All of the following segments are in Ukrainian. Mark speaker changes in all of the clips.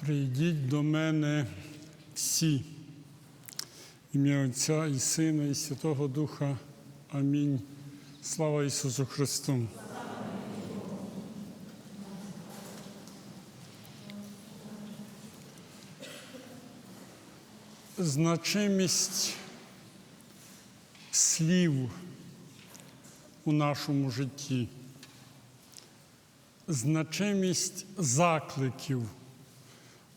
Speaker 1: Прийдіть до мене всі. Ім'я Отця і Сина, і Святого Духа. Амінь. Слава Ісусу Христу. Значимість слів у нашому житті, значимість закликів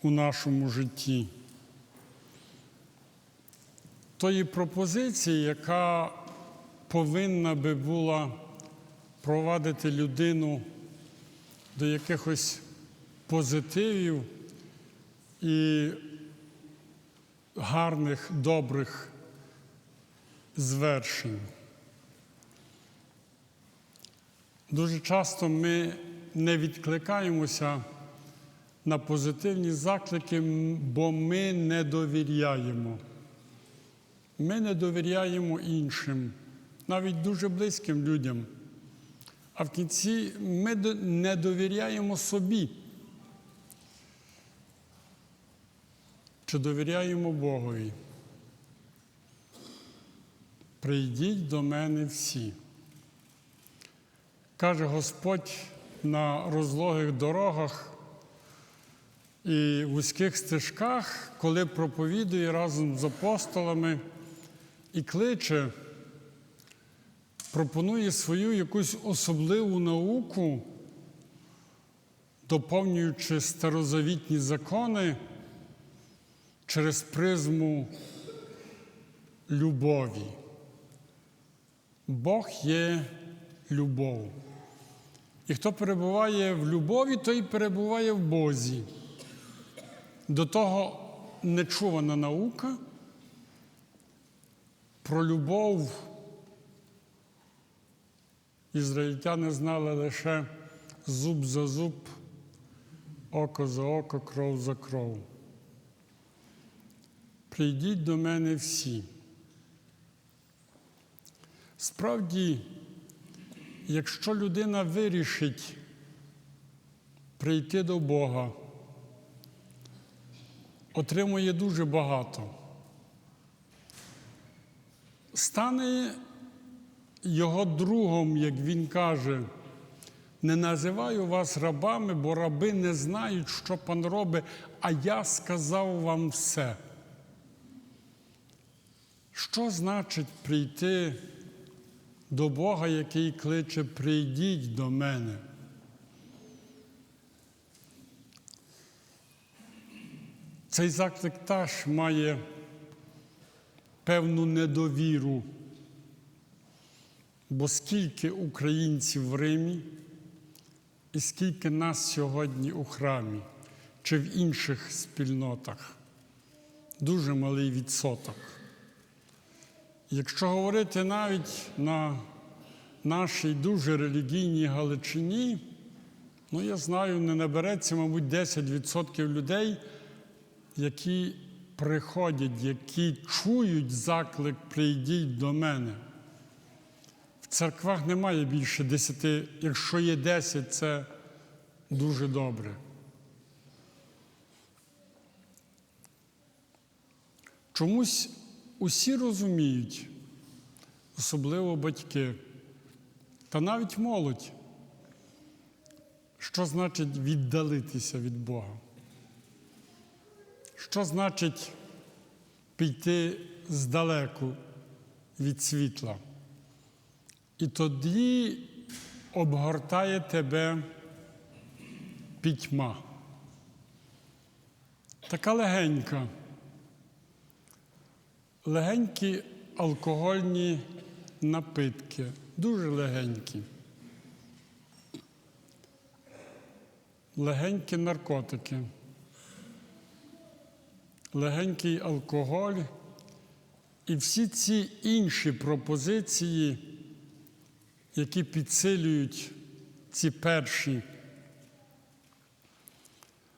Speaker 1: у нашому житті. Тої пропозиції, яка повинна би була провадити людину до якихось позитивів і гарних, добрих звершень. Дуже часто ми не відкликаємося на позитивні заклики, бо ми не довіряємо. Ми не довіряємо іншим, навіть дуже близьким людям. А в кінці ми не довіряємо собі. Чи довіряємо Богові? Прийдіть до мене всі. Каже Господь на розлогих дорогах і вузьких стежках, коли проповідує разом з апостолами і кличе, пропонує свою якусь особливу науку, доповнюючи старозавітні закони через призму любові. Бог є любов. І хто перебуває в любові, той перебуває в Бозі. До того нечувана наука про любов ізраїльтяни знали лише зуб за зуб, око за око, кров за кров. Прийдіть до мене всі. Справді, якщо людина вирішить прийти до Бога, отримує дуже багато. Стане його другом, як він каже, не називаю вас рабами, бо раби не знають, що пан робить, а я сказав вам все. Що значить прийти до Бога, який кличе прийдіть до мене? Цей заклик теж має певну недовіру, бо скільки українців в Римі і скільки нас сьогодні у храмі чи в інших спільнотах. Дуже малий відсоток. Якщо говорити навіть на нашій дуже релігійній Галичині, ну я знаю, не набереться, мабуть, 10% людей, які приходять, які чують заклик Прийдіть до мене. В церквах немає більше 10, якщо є 10, це дуже добре. Чомусь усі розуміють, особливо батьки, та навіть молодь, що значить віддалитися від Бога. Що значить піти здалеку від світла? І тоді обгортає тебе пітьма. Така легенька. Легенькі алкогольні напитки, дуже легенькі. Легенькі наркотики, легенький алкоголь і всі ці інші пропозиції, які підсилюють ці перші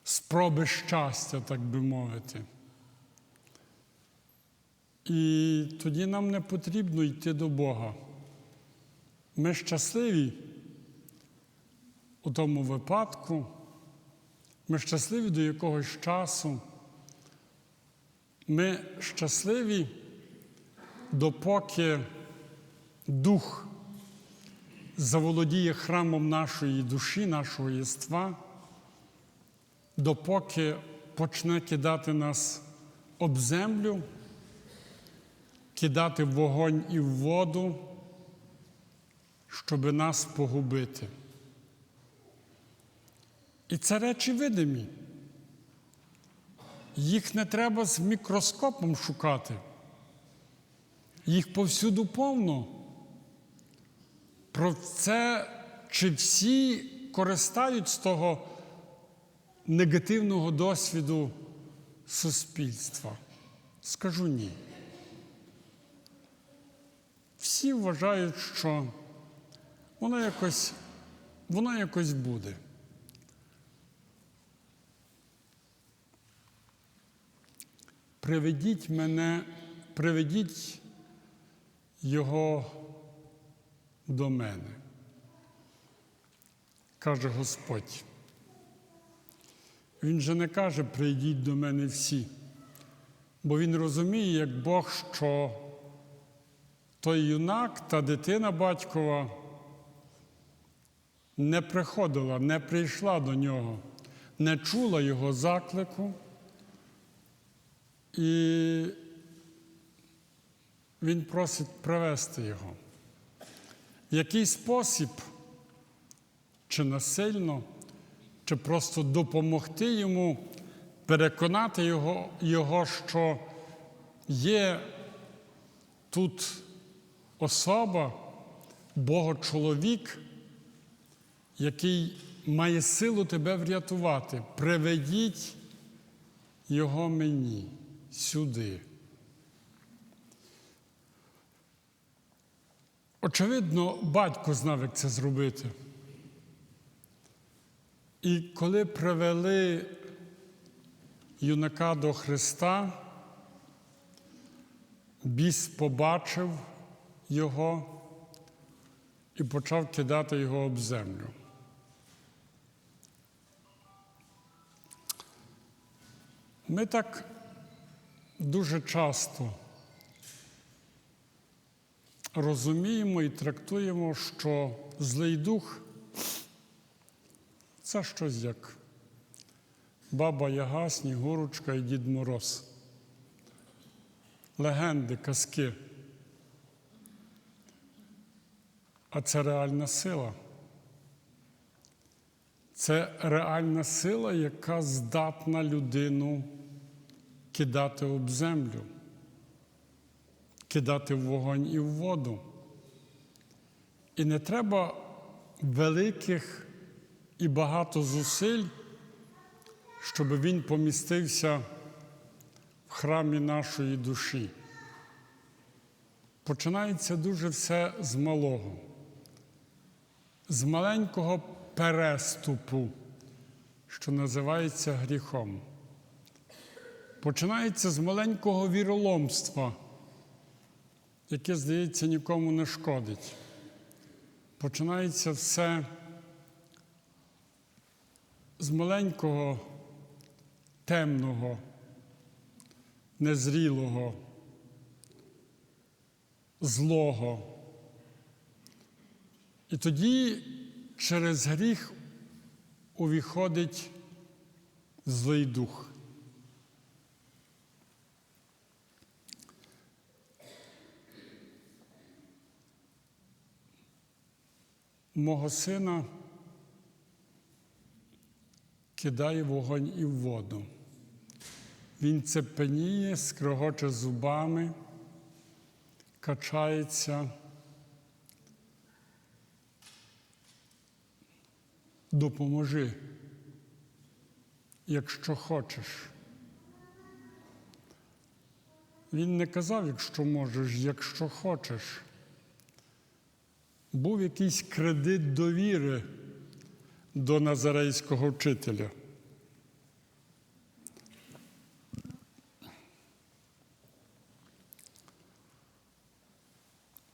Speaker 1: спроби щастя, так би мовити. І тоді нам не потрібно йти до Бога. Ми щасливі у тому випадку, Ми щасливі до якогось часу. Ми щасливі, допоки дух заволодіє храмом нашої душі, нашого єства, допоки почне кидати нас об землю, кидати в вогонь і в воду, щоб нас погубити. І це речі видимі. Їх не треба з мікроскопом шукати. Їх повсюду повно. Про це чи всі користають з того негативного досвіду суспільства? Скажу ні. Всі вважають, що воно якось, воно якось буде. Приведіть мене, приведіть його до мене, каже Господь. Він же не каже, прийдіть до мене всі, бо він розуміє, як Бог, що той юнак та дитина батькова не приходила, не прийшла до нього, не чула його заклику. І він просить привести його. В який спосіб, чи насильно, чи просто допомогти йому, переконати його, його що є тут особа, Богочоловік, який має силу тебе врятувати. Приведіть його мені сюди. Очевидно, батько знав, як це зробити. І коли привели юнака до Христа, біс побачив його і почав кидати його об землю. Ми так дуже часто розуміємо і трактуємо, що злий дух це щось як баба Яга, Снігурочка і Дід Мороз. Легенди, казки. А це реальна сила. Це реальна сила, яка здатна людину кидати об землю, кидати в вогонь і в воду. І не треба великих і багато зусиль, щоб він помістився в храмі нашої душі. Починається дуже все з малого, з маленького переступу, що називається гріхом. Починається з маленького віроломства, яке, здається, нікому не шкодить. Починається все з маленького, темного, незрілого, злого. І тоді через гріх увіходить злий дух. Мого сина кидає вогонь і в воду. Він цепеніє, скрогоче зубами, качається. Допоможи, якщо хочеш. Він не казав, якщо можеш, якщо хочеш. Був якийсь кредит довіри до назарейського вчителя.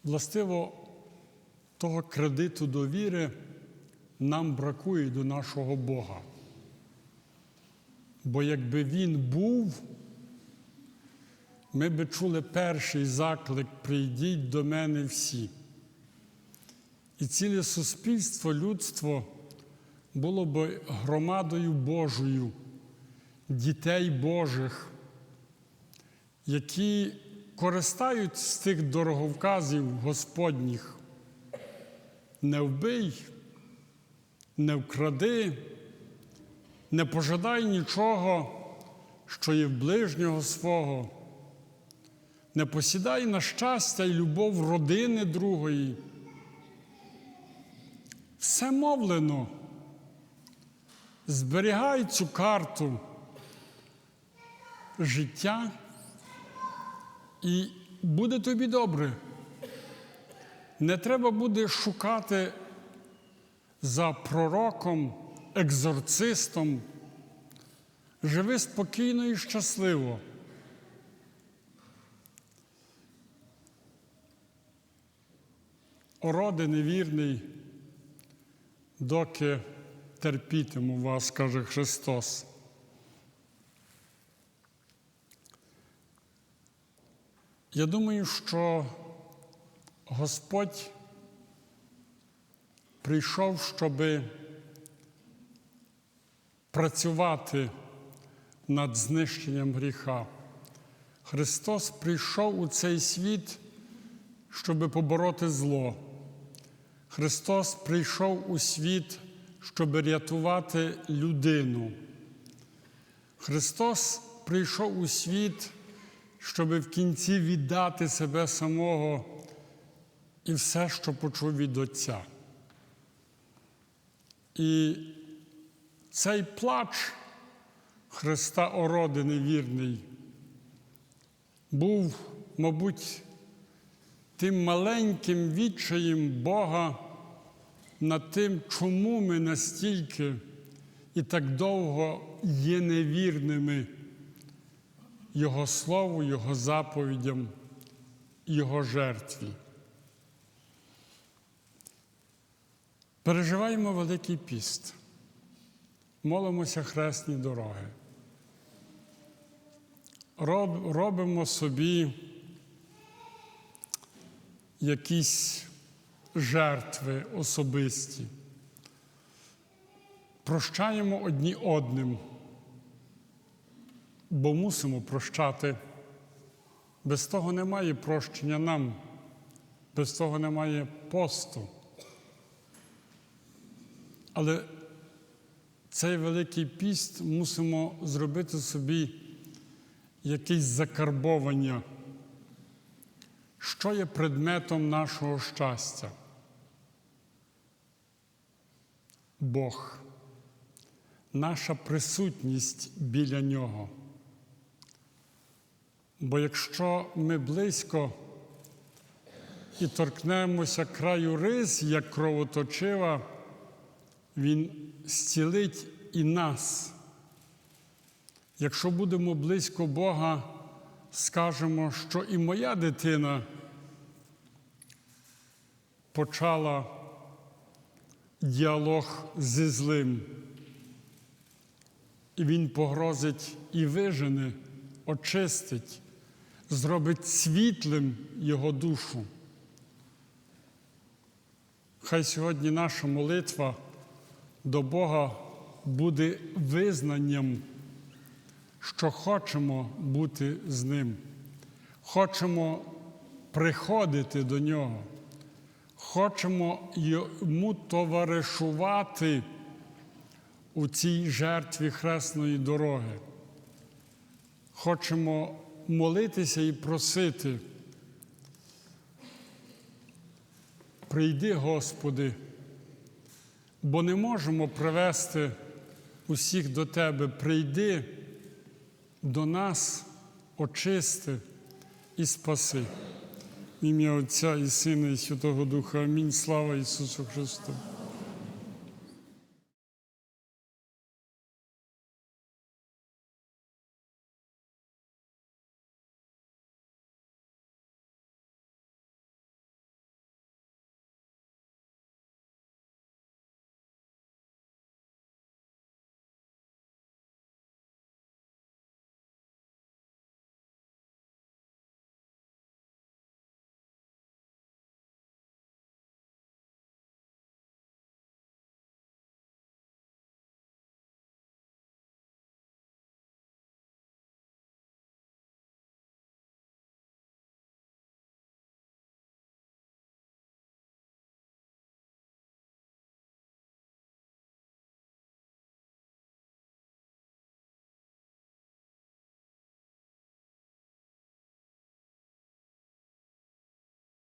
Speaker 1: Властиво, того кредиту довіри нам бракує до нашого Бога. Бо якби він був, ми би чули перший заклик Прийдіть до мене всі. І ціле суспільство, людство було б громадою Божою, дітей Божих, які користають з тих дороговказів Господніх. Не вбий, не вкради, не пожадай нічого, що є в ближнього свого, не посідай на щастя й любов родини другої. Все мовлено. Зберігай цю карту життя, і буде тобі добре. Не треба буде шукати за пророком, екзорцистом. Живи спокійно і щасливо. Ороди невірний, доки терпітиму вас, каже Христос. Я думаю, що Господь прийшов, щоб працювати над знищенням гріха. Христос прийшов у цей світ, щоб побороти зло. Христос прийшов у світ, щоб рятувати людину. Христос прийшов у світ, щоб в кінці віддати себе самого і все, що почув від Отця. І цей плач Христа ороди невірний був, мабуть, тим маленьким відчаєм Бога над тим, чому ми настільки і так довго є невірними Його Слову, Його заповідям, Його жертві. Переживаємо Великий піст, молимося хресні дороги, Роб, робимо собі якісь жертви особисті, прощаємо одні одним, бо мусимо прощати. Без того немає прощення нам, без того немає посту. Але цей Великий піст мусимо зробити собі якесь закарбовання, що є предметом нашого щастя. Бог, наша присутність біля Нього. Бо якщо ми близько і торкнемося краю рис, як кровоточива, Він зцілить і нас. Якщо будемо близько Бога, скажемо, що і моя дитина почала діалог зі злим, і він погрозить і вижене, очистить, зробить світлим його душу. Хай сьогодні наша молитва до Бога буде визнанням, що хочемо бути з Ним, хочемо приходити до Нього, хочемо йому товаришувати у цій жертві хресної дороги. Хочемо молитися і просити. Прийди, Господи, бо не можемо привести усіх до Тебе. Прийди до нас, очисти і спаси. В ім'я Отця і Сина, і Святого Духа. Амінь. Слава Ісусу Христу.